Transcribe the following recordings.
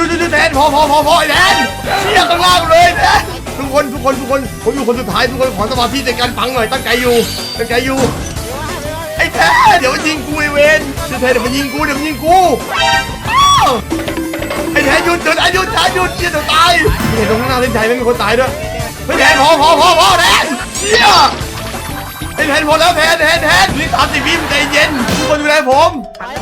ยุดหยุดหยุดแทนพอพอพอพอไอ้แทนเชี่ยข้างล่างเลยแทนทุกคนทุกคนทุกคนผมอยู่คนสุดท้ายทุกคนขอสมาธิในการฟังหน่อยตั้งใจอยู่ตั้งใจอยู่ไอ้แทนเดี๋ยวมันยิงกูไอ้เวนเดี๋ยวแทนเดี๋ยวมันยิงกูเดี๋ยวมันยิงกูไอ้แทนหยุดหยุดไอ้หยุดแทนหยุดเชี่ยเดี๋ยวตายเห็นตรงข้างหน้าเส้นชัยไม่มีคนตายด้วยเฮ้แทนพอพอพอพอแทนเชี่ยไอ้แทนหมดแล้วแทนแทนแทนนี่สามสิบวิมใจเย็นทุกคนดูแลผม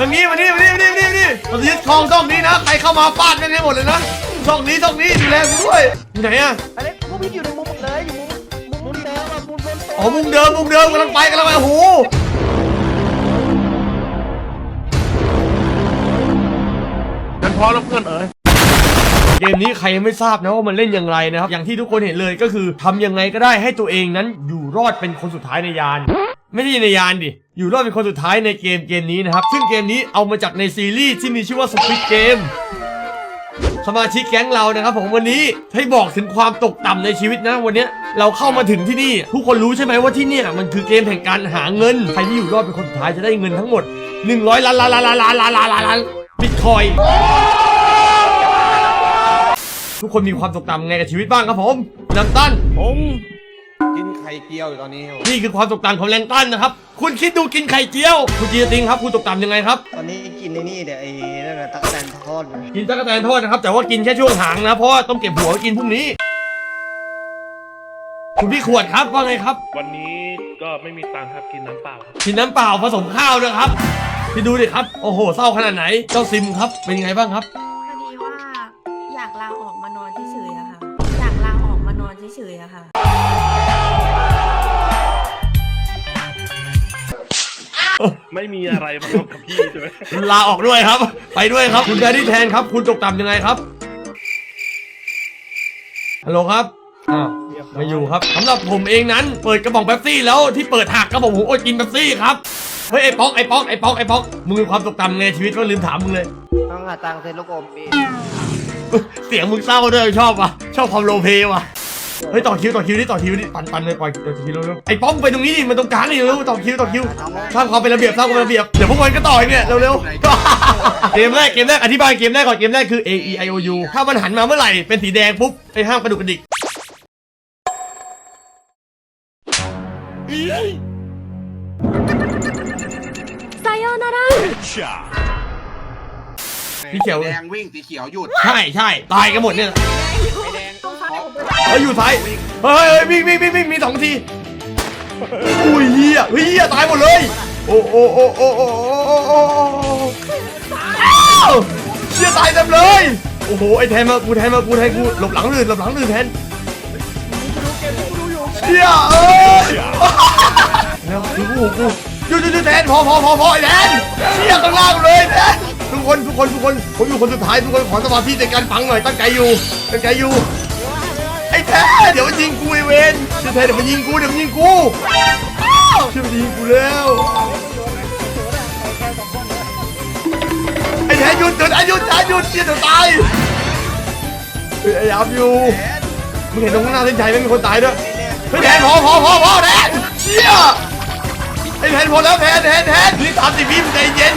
ทางนี้มานี่มานี่มานี่มานี่มานี่เราจะยึดครองช่องนี้นะ ใครเข้ามาฟาดแม่งให้หมดเลยนะ ช่องนี้ช่องนี้ดูแลกูด้วยอยู่ไหนอะอันนี้พวกพี่อยู่ในมุมหมดเลยอยู่มุมมุมเดิมอะมุมบนโต๊ะอ๋อมุมเดิมมุมเดิมกำลังไปกำลังไปโอ้โหกันพอแล้วเพื่อนเอ๋ยเกมนี้ใครยังไม่ทราบนะว่ามันเล่นอย่างไรนะครับ อย่างที่ทุกคนเห็นเลยก็คือทำยังไงก็ได้ให้ตัวเองนั้นอยู่รอดเป็นคนสุดท้ายในยาน ไม่ใช่ในยานดิ อยู่รอดเป็นคนสุดท้ายในเกมเกมนี้นะครับ ซึ่งเกมนี้เอามาจากในซีรีส์ที่มีชื่อว่า Squid Game สมาชิกแก๊งเรานะครับผมวันนี้ให้บอกถึงความตกต่ำในชีวิตนะวันนี้เราเข้ามาถึงที่นี่ ทุกคนรู้ใช่ไหมว่าที่เนี่ยมันคือเกมแห่งการหาเงิน ใครที่อยู่รอดเป็นคนสุดท้ายจะได้เงินทั้งหมด 100ล้านล้านล้านล้านล้านล้านล้านล้านบิตคอยทุกคนมีความตกต่ำไงกับชีวิตบ้างครับผมลังตันผม กินไข่เจียวอยู่ตอนนี้ครับนี่คือความตกต่ำของแรงตันนะครับ คุณคิดดูกินไข่เจียว คุณจีนติงครับคุณตกต่ำยังไงครับ ตอนนี้กินในนี่เดี๋ยวไอ้นั่นน่ะตั๊กแตนทอดเลยกินตะกแตนทอดนะครับแต่ว่ากินแค่ช่วงหางนะเพราะว่าต้องเก็บหัวไว้กินพรุ่งนี้ คุณพี่ขวดครับว่าไงครับ วันนี้ก็ไม่มีตังค์ครับกินน้ำเปล่าครับกินน้ำเปล่าผสมข้าวด้วยครับพี่ดูดิครับโอ้โหเศร้าขนาดไหนเจ้าซิมครับเป็นยังไงบ้างครับ พอดีว่าอยากลาออกมานอนเฉยๆอะค่ะ อยากลาออกมานอนเฉยๆอะค่ะ ไม่มีอะไรมาครับกับพี่ใช่ไหมลาออกด้วยครับ ไปด้วยครับ คุณแดดดี้แทนครับ คุณตกต่ำยังไงครับฮัลโหลครับอ้าวไม่อยู่ครับสำหรับผมเองนั้น เปิดกระป๋องเป๊ปซี่แล้วที่เปิดหักกระป๋องผมอดกินเป๊ปซี่ครับเฮ้ยไอ้ป๊อกไอ้ป๊อกไอ้ป๊อกไอ้ป๊อกมึงมีความตกต่ำไงชีวิตก็ลืมถามมึงเลย ต้องหาตังค์เซ็นลูกอมพี่เสียงมึงเศร้าด้วยชอบว่ะชอบความโลเพว่ะ เฮ้ยต่อคิวต่อคิวนี่ต่อคิวนี่ปันปันเลยปล่อยต่อคิวเร็วๆไอ้ป้อมไปตรงนี้ดิมันตรงกลางนี่เร็วๆต่อคิวต่อคิวสร้างความเป็นระเบียบสร้างความเป็นระเบียบเดี๋ยวพวกมันก็ต่อยเนี่ยเร็วๆเกมแรกเกมแรกอธิบายเกมแรกก่อนเกมแรกคือ A E I O U ถ้ามันหันมาเมื่อไหร่เป็นสีแดงปุ๊บไอ้ห้ามกระดุกกระดิกสีเขียวแดงวิ่งสีเขียวหยุดใช่ใช่ตายกันหมดเนี่ยต้องฟังผม เฮ้ยอยู่ซ้ายเฮ้ยเฮ้ยวิ่งวิ่งวิ่งวิ่งมีสองทีอุ้ยเฮียเฮียตายหมดเลย โอ้โอ้โอ้โอ้โอ้โอ้โอ้เชี่ยตายเต็มเลย โอ้โหไอ้แทนมากูแทนมากูแทนกูหลบหลังลื่นหลบหลังลื่นแทนเชี่ยเอ้ยแล้วกูกูกูหยุดหยุดหยุดแทนพอพอพอพอไอ้แทนเชี่ยข้างล่างเลยแทนทุกคนทุกคนทุกคนผมอยู่คนสุดท้ายทุกคนขอสมาธิในการฟังหน่อยตั้งใจอยู่ตั้งใจอยู่ อ้แท้เดี๋ยวมันยิงกูไอเวนเดี๋ยวแท้เดี๋ยวมันยิงกูเดี๋ยวมันยิงกูชื่อมันยิงกูแล้วไอ้แท้หยุดหยุดไอ้หยุดแท้หยุดเชี่ยเดี๋ยวตายเฮ้ยไอ้ยับอยู่มึงเห็นตรงข้างหน้าเส้นชัยไหมมีคนตายด้วยเฮ้ยแทนพอพอพอพอแทนเชี่ยไอ้แทนพอแล้วแทนแทนแทนนี่สามสิบวิมใจเย็น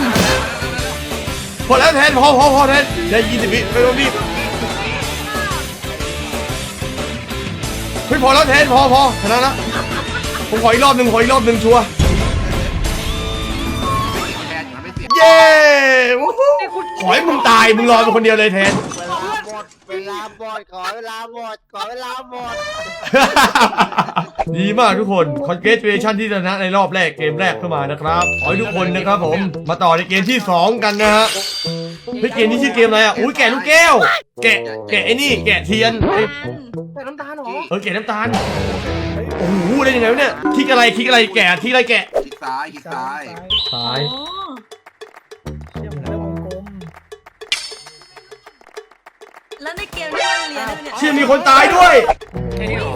พอแล้วแทนพอพอพอแทนได้ยี่สิบวิไม่ต้องรีบ เฮ้ยพอแล้วแทนพอพอชนะละผมขออีกรอบหนึ่งขออีกรอบหนึ่งชัวร์แดงอย่างนั้นไม่เสียเย้วู้ฮู้ขอให้มึงตายมึงรอเป็นคนเดียวเลยแทน เวลาหมดเวลาหมดขอเวลาหมดขอเวลาหมด ดีมากทุกคนคอนเกรสเ a ชั่นที่ชนะในรอบแรกเกมแรกเข้ามานะครับ ขอให้ทุกคนนะครับผม มาต่อในเกมที่ 2 กันนะฮะ เฮ้ยเกมนี้ชื่อเกมอะไรอะ อุ้ยแกะลูกแก้ว แกะ แกะไอ้นี่ แกะเทียนเอ้ยแต่น้ำตาลเหรอเออแกะน้ำตาล โอ้โหได้ยังไงวะเนี่ย คลิกอะไร คลิกอะไร แกะคลิกอะไรแกะคิดซ้ายคิดซ้ายตายโอ้แล้วในเกมที่มันเรียนเนี่ยเชื่อมีคนตายด้วยเสร็จแล้ว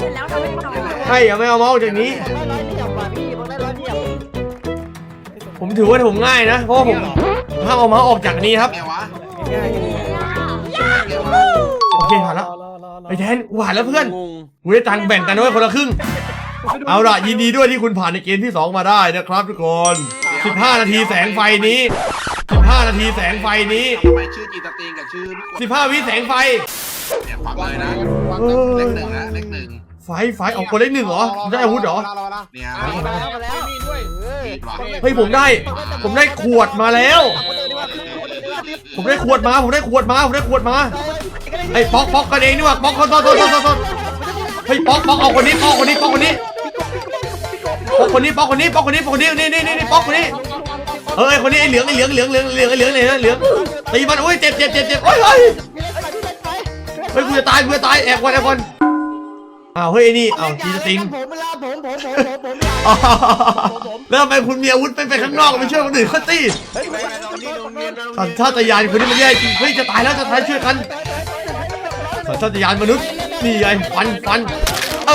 เสร็จแล้วทำให้ต่อใช่อย่าไม่เอาเมาส์จากนี้ผมได้ร้อยเหลี่ยมว่ะพี่ผมได้ร้อยเหลี่ยมผมถือว่าผมง่ายนะ เพราะว่าผม ห้ามเอาเมาส์ออกจากนี้ครับ ไงวะไงวะโอเคผ่านแล้วไอ้แทนกูผ่านแล้วเพื่อนกูได้ตังค์แบ่งกันไว้คนละครึ่ง เอาล่ะยินดีด้วยที่คุณผ่านในเกมที่ 2 มาได้นะครับทุกคน 15 นาทีแสงไฟนี้ 15 นาทีแสงไฟนี้ ทำไมชื่อจีตาตีนกับชื่อพี่กด15 วิแสงไฟ เนี่ยฝังเลยนะเออเลขหนึ่งนะเลขหนึ่งไฟไฟออกคนเลขหนึ่งเหรอได้อาวุธเหรอเนี่ยมาแล้วมาแล้วมีด้วย เฮ้ยผมได้ ผมได้ขวดมาแล้ว ผมได้ขวดมา ผมได้ขวดมา ผมได้ขวดมาไอ้ป๊อกป๊อกกันเองนี่หว่าป๊อกขอโทษโทษโทษโทษเฮ้ยป๊อกป๊อกเอาคนนี้ป๊อกคนนี้ป๊อกคนนี้ป๊อกคนนี้ป๊อกคนนี้ป๊อกคนนี้ป๊อกคนนี้นี่นี่นี่ป๊อกคนนี้เออไอ้คนนี้ไอ้เหลืองไอ้เหลืองเหลืองเหลืองเหลืองเหลืองเหลืองเหลืองตีมันโอ้ยเจ็บเจ็บเจ็บเจ็บโอ้ยเฮ้ยเฮ้ยกูจะตายกูจะตายแอบก่อนแอบก่อน อ้าวเฮ้ยไอ้นี่อ้าวจีสติงผมเวลาผมผมผมผมผมอ๋อแล้วทำไมคุณมีอาวุธไปไปข้างนอกไปช่วยคนอื่นเขาตีเฮ้ยไปไปตรงนี้ตรงนี้สัญชาตญาณคนนี้มันแย่จริงเฮ้ยจะตายแล้วจะตายช่วยกันสัญชาตญาณมนุษย์นี่ไงฟันฟันเอ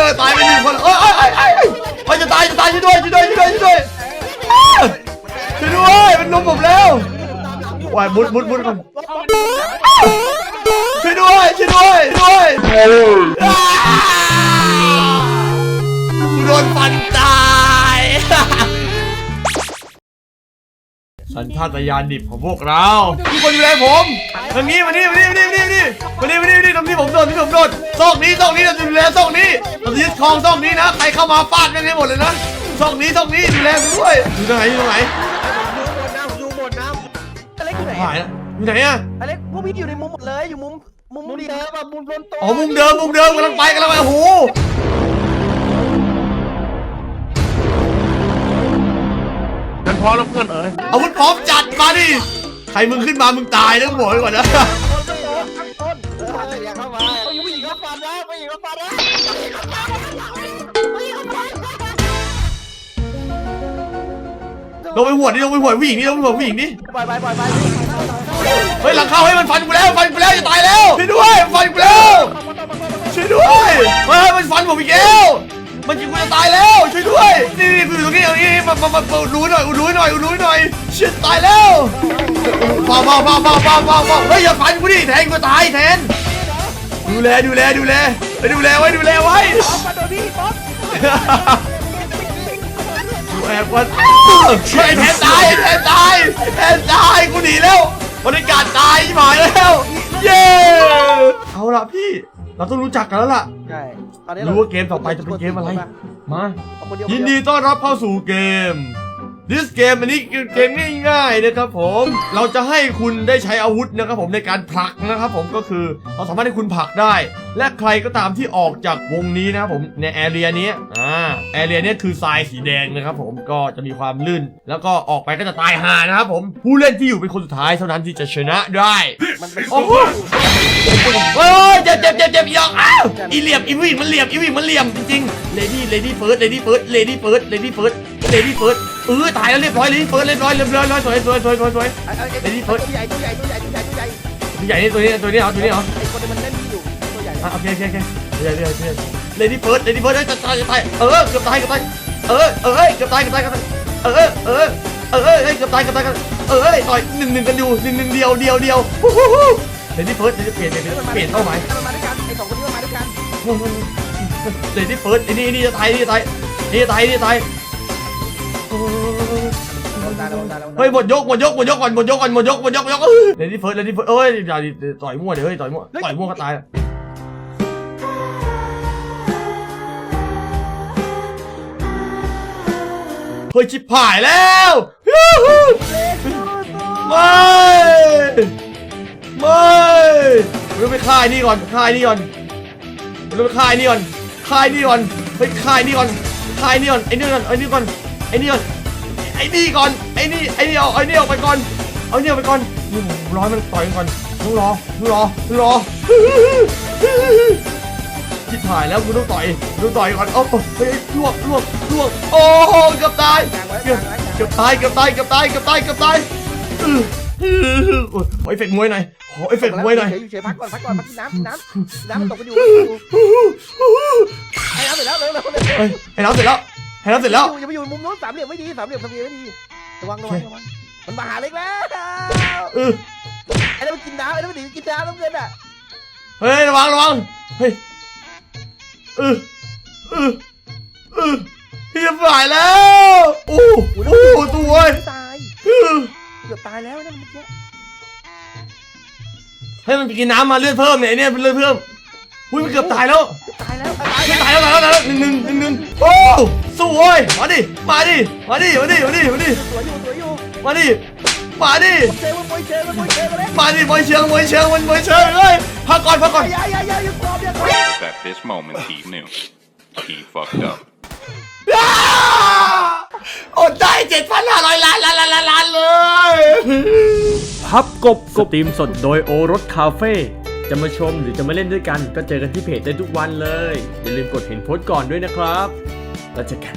อตายไปหนึ่งคนเอ้ยเอ้ยเอ้ยเอ้ยเอ้ยเอ้ยจะตายจะตายช่วยด้วยช่วยด้วยช่วยด้วยช่วยด้วยอ้าวช่วยด้วยมันลุมผมแล้ววายมุดมุดมุดก่อน ช่วยด้วยช่วยด้วยช่วยด้วยอ้าวกูโดนฟันตายสัญชาตญาณดิบของพวกเราทุกคนดูแลผมทางนี้มานี่มานี่มานี่มานี่มานี่มานี่มานี่ตรงที่ผมโดนที่ผมโดนซอกนี้ซอกนี้เราจะดูแลซอกนี้เราจะยึดครองซอกนี้นะใครเข้ามาฟาดแม่งให้หมดเลยนะซอกนี้ซอกนี้ดูแลกูด้วยอยู่ตรงไหนอยู่ตรงไหนดูหมดน้ำดูหมดน้ำอเล็กอยู่ไหน หายแล้ว อยู่ไหนอะอเล็กพวกพี่อยู่ในมุมหมดเลยอยู่มุมมุมมุมดีเดิมอะมุมบนโต๊ะอ๋อมุมเดิมมุมเดิมกำลังไปกำลังไปโอ้โหงั้นพร้อมแล้วเพื่อนเอ๋ยอาวุธพร้อมจัดมาดิใครมึงขึ้นมามึงตายนะบอกไว้ก่อนนะต้นเอออย่าเข้ามาผู้หญิงเขาฟันนะผู้หญิงเขาฟันนะลงไปหัวดดิลงไปหัวดผู้หญิงนี่ลงไปหัวดผู้หญิงนี่ ปล่อยไปปล่อยไปเฮ้ยหลังเข้าให้มันฟันกูแล้วฟันกูแล้วจะตายแล้วช่วยด้วยฟันกูแล้วช่วยด้วยเฮ้ยมันฟันผมอีกแล้วมันจิงกูจะตายแล้วช่วยด้วยนี่นี่อยู่ตรงนี้ตรงนี้มามามามารู้หน่อยรู้หน่อยรู้หน่อยเชี่ยตายแล้วเบาเบาเบาเบาเบาเบาเบาเฮ้ยอย่าฟันกูดิแทนกูตายแทนดูแลดูแลดูแลไปดูแลไว้ดูแลไว้ดูแอบก่อนอ้าวช่วยไอ้แทนตายไอ้แทนตายไอ้แทนตายกูหนีแล้ว บริการตายหมายแล้ว เย้ เอาละพี่ เราต้องรู้จักกันแล้วล่ะ ใช่ตอนนี้รู้ว่าเกมต่อไปจะเป็นเกมอะไร มาเอาคนเดียวยินดีต้อนรับเข้าสู่เกม This game อันนี้คือเกมง่ายๆนะครับผม เราจะให้คุณได้ใช้อาวุธนะครับผมในการผลักนะครับผมก็คือเราสามารถให้คุณผลักได้ และใครก็ตามที่ออกจากวงนี้นะครับผมในแอเรียนี้อ่าแอเรียนี้คือทรายสีแดงนะครับผมก็จะมีความลื่น แล้วก็ออกไปก็จะตายห่านะครับผมผู้เล่นที่อยู่เป็นคนสุดท้ายเท่านั้นที่จะชนะได้มันเป็นโอ้โหเฮ้ยเจ็บเจ็บเจ็บเจ็บอีกแล้วอ้าวอีเหลี่ยมอีวิ่งมันเหลี่ยมอีวิ่งมันเหลี่ยมจริงๆเลดี้เลดี้เฟิร์สเลดี้เฟิร์สเลดี้เฟิร์สเลดี้เฟิร์สเลดี้เฟิร์ส เออตายแล้วเรียบร้อยเลดี้เฟิร์สเรียบร้อยเรียบร้อยร้อยสวยสวยสวยสวยสวยตัวใหญ่ตัวใหญ่ตัวใหญ่ตัวใหญ่ตัวใหญ่ตัวใหญ่นี่ตัวนี้ตัวนี้เหรอตัวนี้เหรอไอ้คนมันเล่นนี่อยู่ตัวใหญ่อะโอเคโอเคโอเคตัวใหญ่ตัวใหญ่ตัวใหญ่เลดี้เฟิร์สเลดี้เฟิร์สจะตายจะตายเออเกือบตายเกือบตายเออเออเกือบตายเกือบตายเกือบตายเออเออเออเออเกือบตายเกือบตายเออต่อยหนึ่งหนึ่งกันอยู่หนึ่งหนึ่งเดียวเดียวเดียวเลดี้เฟิร์สจะเปลี่ยนเปลี่ยนเปลี่ยนเป้าหมายมันมาด้วยกันไอ้สองคนนี้มันมาด้วยกันเลดี้เฟิร์สไอ้นี่นี่จะตายนี่จะตายนี่จะตายนี่จะตาย เฮ้ยหมดยกหมดยกหมดยกก่อนหมดยกก่อนหมดยกหมดยกหมดยกเลดี้เฟิร์สเลดี้เฟิร์สเอ้ยอย่าดิต่อยมั่วเดี๋ยวเฮ้ยต่อยมั่วต่อยมั่วก็ตายเฮ้ยชิบหายแล้วยูฮูไม่ไม่เราไปฆ่าไอ้นี่ก่อนฆ่าไอ้นี่ก่อนเราไปฆ่าไอ้นี่ก่อนฆ่าไอ้นี่ก่อนไปฆ่าไอ้นี่ก่อนฆ่าไอ้นี่ก่อนไอ้นี่ก่อนไอ้นี่ก่อน ไอ้นี่ก่อนไอ้นี่ก่อนไอ้นี่ไอ้นี่เอาไอ้นี่ออกไปก่อนเอาเนี่ยไปก่อนนี่ผมรอให้มันต่อยก่อนต้องรอต้องรอต้องรอชิบหายแล้วกูต้องต่อยต้องต่อยก่อนโอ้โหเฮ้ยลวกลวกลวกโอ้เกือบตายเกือบตายเกือบตายเกือบตายเกือบตายเกือบตายโอ้ยขอเอฟเฟกต์มวยหน่อยขอเอฟเฟกต์มวยหน่อยเฉยพักก่อนพักก่อนพักน้ำน้ำน้ำมันตกกันอยู่ไอ้น้ำเสร็จแล้วเร็วเร็วเร็วไอ้น้ำเสร็จแล้ว ให้น้ำเสร็จแล้ว อย่าไปอยู่มุมโน้นสามเหลี่ยมไม่ดีสามเหลี่ยมสามเหลี่ยมไม่ดีระวังระวังระวังมันมาหาเล็กแล้วเออไอ้นั่นมันกินน้ำไอ้นั่นมันหนีกินน้ำน้ำเงินอะเฮ้ยระวังระวังเฮ้ยเออเออเออเฮียฝ่ายแล้วโอ้โหตัวตายเออเกือบตายแล้วนะเมื่อกี้เฮ้ยมันกินน้ำมาเลือดเพิ่มเนี่ยไอ้เนี่ยเป็นเลือดเพิ่มอุ้ยมันเกือบตายแล้ว ตายแล้วไม่ตายแล้วตายแล้วตายแล้วหนึ่งหนึ่งหนึ่งหนึ่งโอ้สู้เว้ยมาดิมาดิมาดิมาดิมาดิมาดิสวยอยู่สวยอยู่มาดิมาดิเจอมันมวยเจอมันมวยเจอมาแล้วมาดิมวยเชิงมวยเชิงมันมวยเชิงเฮ้ยพักก่อนพักก่อนอย่าอย่าอย่าอย่ากรอบอย่ากรอบ At this moment, he knew. He fucked up. อ้าอดได้เจ็ดพันห้าร้อยล้านล้านล้านล้านล้านเลย พับกบสตรีมสดโดยโอรสคาเฟ่ จะมาชมหรือจะมาเล่นด้วยกัน ก็เจอกันที่เพจได้ทุกวันเลย อย่าลืมกดเห็นโพสต์ก่อนด้วยนะครับ แล้วเจอกัน